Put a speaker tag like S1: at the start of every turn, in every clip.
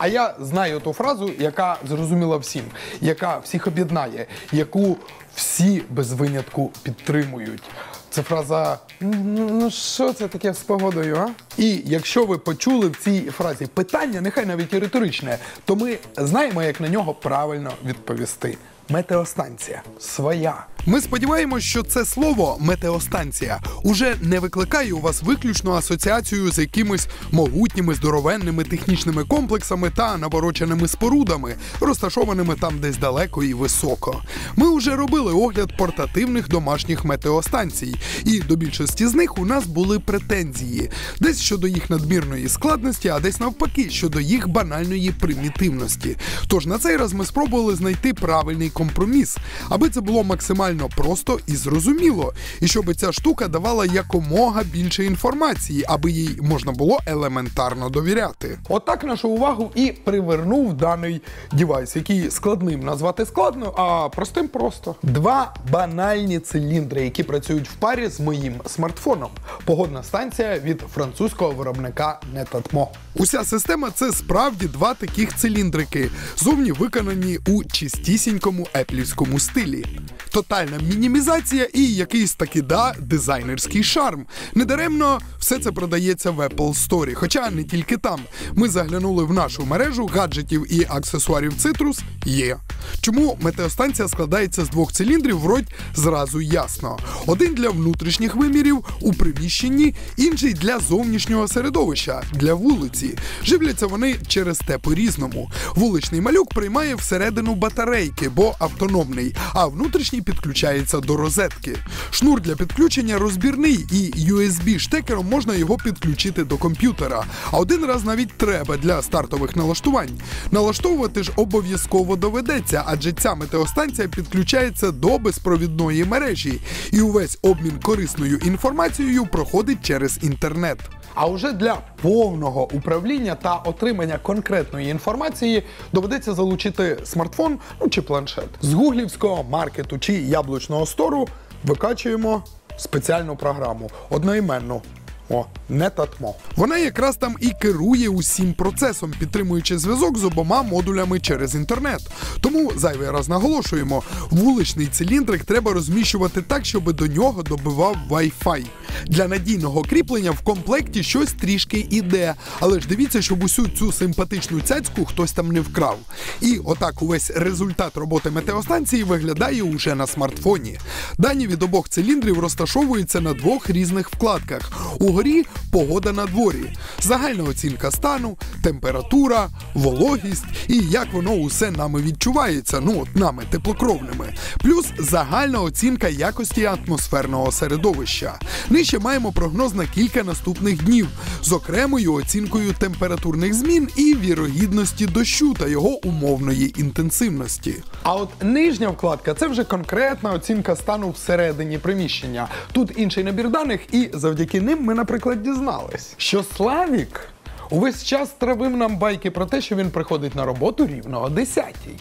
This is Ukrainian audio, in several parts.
S1: А я знаю ту фразу, яка зрозуміла всім, яка всіх об'єднає, яку всі без винятку підтримують. Це фраза «Ну, ну що це таке з погодою, а? І якщо ви почули в цій фразі питання, нехай навіть і риторичне, то ми знаємо, як на нього правильно відповісти. Метеостанція своя. Ми сподіваємось, що це слово метеостанція уже не викликає у вас виключну асоціацію з якимись могутніми здоровенними технічними комплексами та навороченими спорудами, розташованими там десь далеко і високо. Ми вже робили огляд портативних домашніх метеостанцій, і до більшості з них у нас були претензії, десь щодо їх надмірної складності, а десь навпаки щодо їх банальної примітивності. Тож на цей раз ми спробували знайти правильний компроміс, аби це було максимально просто і зрозуміло, і щоб ця штука давала якомога більше інформації, аби їй можна було елементарно довіряти. Отак нашу увагу і привернув даний дівайс, який складним назвати складно, а простим просто. Два банальні циліндри, які працюють в парі з моїм смартфоном. Погодна станція від французького виробника Netatmo. Уся система це справді два таких циліндрики, зовні виконані у чистісінькому еплівському стилі. Тотальна мінімізація і якийсь таки да дизайнерський шарм. Недаремно все це продається в Apple Store, хоча не тільки там. Ми заглянули в нашу мережу гаджетів і аксесуарів Citrus є. Чому метеостанція складається з двох циліндрів, вродь зразу ясно. Один для внутрішніх вимірів у приміщенні, інший для зовнішнього середовища, для вулиці. Живляться вони через те по-різному. Вуличний малюк приймає всередину батарейки, бо автономний, а внутрішній підключається до розетки. Шнур для підключення розбірний і USB-штекером можна його підключити до комп'ютера. А один раз навіть треба для стартових налаштувань. Налаштовувати ж обов'язково доведеться, адже ця метеостанція підключається до безпровідної мережі, і увесь обмін корисною інформацією проходить через інтернет. А уже для повного управління та отримання конкретної інформації доведеться залучити смартфон ну, чи планшет. З гуглівського маркету чи яблучного стору викачуємо спеціальну програму одноіменну. О, не татмо. Вона якраз там і керує усім процесом, підтримуючи зв'язок з обома модулями через інтернет. Тому зайвий раз наголошуємо: вуличний циліндрик треба розміщувати так, щоб до нього добивав Wi-Fi. Для надійного кріплення в комплекті щось трішки іде, але ж дивіться, щоб усю цю симпатичну цяцьку хтось там не вкрав. І отак увесь результат роботи метеостанції виглядає уже на смартфоні. Дані від обох циліндрів розташовуються на двох різних вкладках. Угорі погода на дворі, загальна оцінка стану, температура, вологість і як воно усе нами відчувається, ну от нами теплокровними, плюс загальна оцінка якості атмосферного середовища. Нижче маємо прогноз на кілька наступних днів з окремою оцінкою температурних змін і вірогідності дощу та його умовної інтенсивності. А от нижня вкладка це вже конкретна оцінка стану всередині приміщення. Тут інший набір даних, і завдяки ним ми, наприклад, дізнались, що Славік увесь час травив нам байки про те, що він приходить на роботу рівно о 10-й.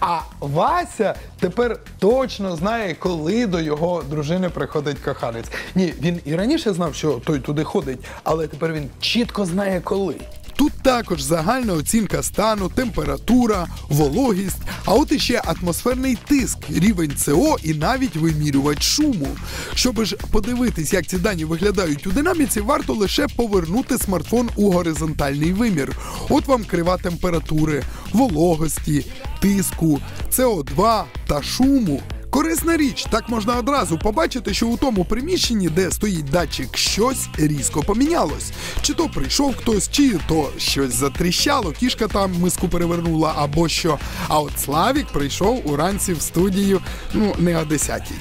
S1: А Вася тепер точно знає, коли до його дружини приходить коханець. Ні, він і раніше знав, що той туди ходить, але тепер він чітко знає коли. Тут також загальна оцінка стану, температура, вологість, а от іще атмосферний тиск, рівень СО і навіть вимірювач шуму. Щоб ж подивитись, як ці дані виглядають у динаміці, варто лише повернути смартфон у горизонтальний вимір. От вам крива температури, вологості, тиску, СО2 та шуму. Корисна річ, так можна одразу побачити, що у тому приміщенні, де стоїть датчик, щось різко помінялось. Чи то прийшов хтось, чи то щось затріщало, кішка там миску перевернула, або що. А от Славік прийшов уранці в студію, ну не о 10-й.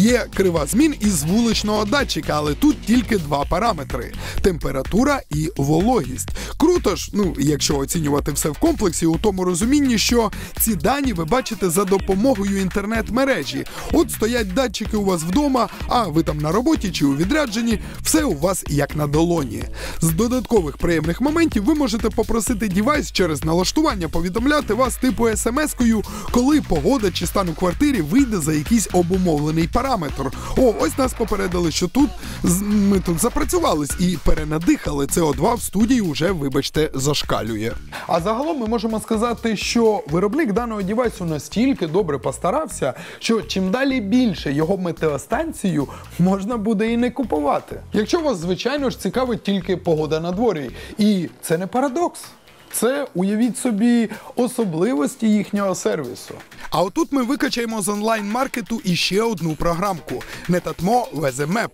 S1: Є крива змін із вуличного датчика, але тут тільки два параметри: температура і вологість. Круто ж, ну якщо оцінювати все в комплексі, у тому розумінні, що ці дані ви бачите за допомогою інтернет-мережі. Мережі. От стоять датчики у вас вдома, а ви там на роботі чи у відрядженні, все у вас як на долоні. З додаткових приємних моментів ви можете попросити дівайс через налаштування повідомляти вас типу смс-кою, коли погода чи стан у квартирі вийде за якийсь обумовлений параметр. О, ось нас попередили, що тут ми тут запрацювались і перенадихали. СО2 в студії вже, вибачте, зашкалює. А загалом ми можемо сказати, що виробник даного дівайсу настільки добре постарався, що чим далі більше його метеостанцію можна буде і не купувати. Якщо вас, звичайно ж, цікавить тільки погода на дворі. І це не парадокс. Це уявіть собі особливості їхнього сервісу. А отут ми викачаємо з онлайн-маркету іще одну програмку Netatmo VZMap.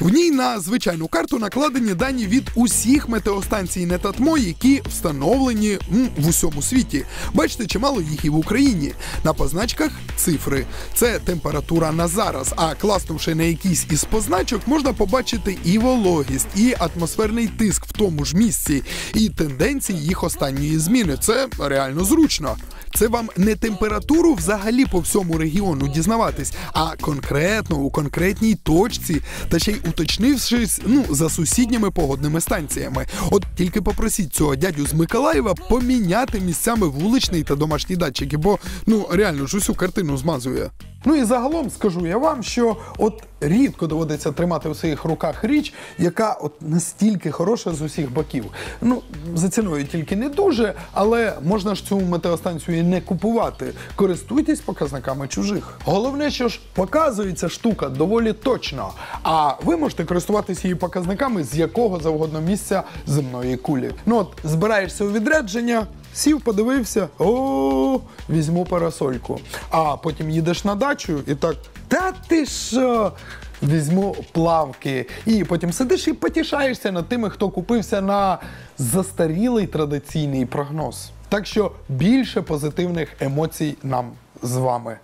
S1: В ній на звичайну карту накладені дані від усіх метеостанцій Netatmo, які встановлені м, в усьому світі. Бачите, чимало їх і в Україні. На позначках цифри. Це температура на зараз. А класнувши на якийсь із позначок, можна побачити і вологість, і атмосферний тиск в тому ж місці, і тенденції їх останньої зміни. Це реально зручно. Це вам не температуру взагалі по всьому регіону дізнаватись, а конкретно у конкретній точці, та ще й уточнившись ну за сусідніми погодними станціями. От тільки попросіть цього дядю з Миколаєва поміняти місцями вуличний та домашні датчики, бо ну реально ж усю картину змазує. Ну і загалом скажу я вам, що от рідко доводиться тримати у своїх руках річ, яка от настільки хороша з усіх боків. Ну, за ціною тільки не дуже, але можна ж цю метеостанцію і не купувати. Користуйтесь показниками чужих. Головне, що ж показується штука доволі точно. А ви можете користуватися її показниками з якого завгодно місця земної кулі. Ну от збираєшся у відрядження. Сів, подивився, о, візьму парасольку. А потім їдеш на дачу і так, та ти що? Візьму плавки. І потім сидиш і потішаєшся над тими, хто купився на застарілий традиційний прогноз. Так що більше позитивних емоцій нам з вами.